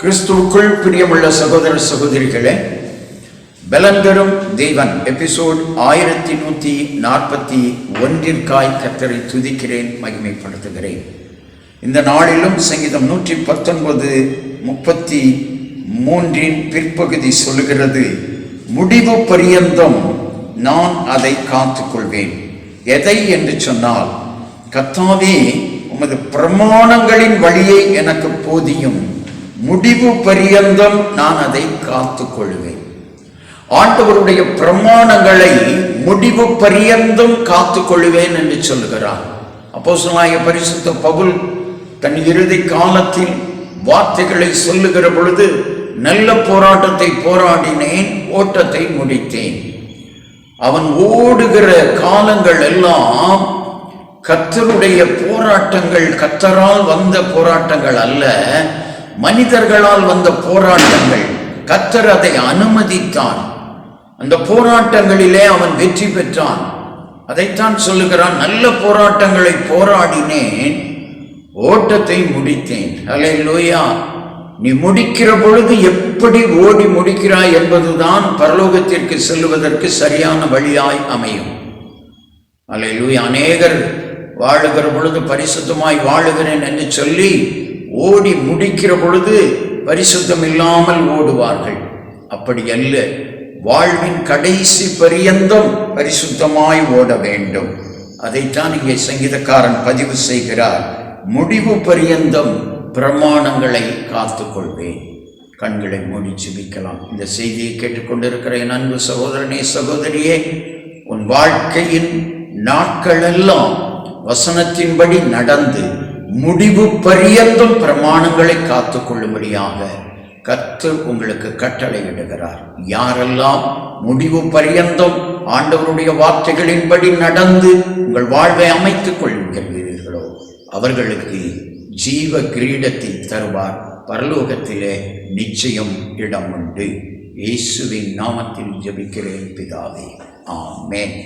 கிறிஸ்துவுக்குள் பிரியமுள்ள சகோதர சகோதரிகளே பலன் தெய்வன் எபிசோட் ஆயிரத்தி நூற்றி நாற்பத்தி ஒன்றிற்காய் கத்தரை துதிக்கிறேன் மகிமைப்படுத்துகிறேன். இந்த நாளிலும் சங்கீதம் நூற்றி பத்தொன்பது முப்பத்தி மூன்றின் பிற்பகுதி சொல்லுகிறது முடிவு பரியந்தம் நான் அதை காத்துக்கொள்வேன். எதை என்று சொன்னால் கத்தாவே உமது பிரமாணங்களின் வழியை எனக்கு போதியும். முடிவு பரியந்தம் நான் அதை காத்துக்கொள்வேன். ஆண்டவருடைய பிரமாணங்களை முடிவு பரியந்தம் காத்துக்கொள்வேன் என்று சொல்லுகிறார். அப்போஸ்தலனாகிய பரிசுத்த பகுல் தன் இறுதி காலத்தில் வார்த்தைகளை சொல்லுகிற பொழுது நல்ல போராட்டத்தை போராடினேன் ஓட்டத்தை முடித்தேன். அவன் ஓடுகிற காலங்கள் எல்லாம் கத்தருடைய போராட்டங்கள் கத்தரால் வந்த போராட்டங்கள் அல்ல. மனிதர்களால் வந்த போராட்டங்கள். கத்தர் அதை அனுமதித்தான் அந்த போராட்டங்களிலே அவன் வெற்றி பெற்றான். அதைத்தான் சொல்லுகிறான் நல்ல போராட்டங்களை போராடினேன் ஓட்டத்தை முடித்தேன். அலை லோயா நீ முடிக்கிற பொழுது எப்படி ஓடி முடிக்கிறாய் என்பதுதான் பரலோகத்திற்கு செல்வதற்கு சரியான வழியாய் அமையும். அலை லூயா அநேகர் வாழுகிற பொழுது பரிசுத்தமாய் வாழுகிறேன் என்று சொல்லி ஓடி முடிக்கிற பொழுது பரிசுத்தம் இல்லாமல் ஓடுவார்கள். அப்படி அல்ல வாழ்வின் கடைசி பரியந்தம் பரிசுத்தமாய் ஓட வேண்டும். அதைத்தான் இங்கே சங்கீதக்காரன் பதிவு செய்கிறார். முடிவு பரியந்தம் பிரமாணங்களை காத்துக்கொள்வேன். கண்களை மூடி சிபிக்கலாம் இந்த செய்தியை கேட்டுக்கொண்டிருக்கிற என் அன்பு சகோதரனே சகோதரியே உன் வாழ்க்கையின் நாட்களெல்லாம் வசனத்தின்படி நடந்து முடிவு பரியந்தம் பிரமாணங்களை காத்துக்கொள்ளும்படியாக கத்து உங்களுக்கு கட்டளையிடுகிறார் யாரெல்லாம் முடிவு பரியந்தம் ஆண்டவருடைய வார்த்தைகளின்படி நடந்து உங்கள் வாழ்வை அமைத்துக் கொள்கிறீர்களோ அவர்களுக்கு ஜீவ கிரீடத்தை தருவார். பரலோகத்திலே நிச்சயம் இடம் உண்டு இயேசுவின் நாமத்தில் ஜெபிக்கிறேன் பிதாவே. ஆமென்.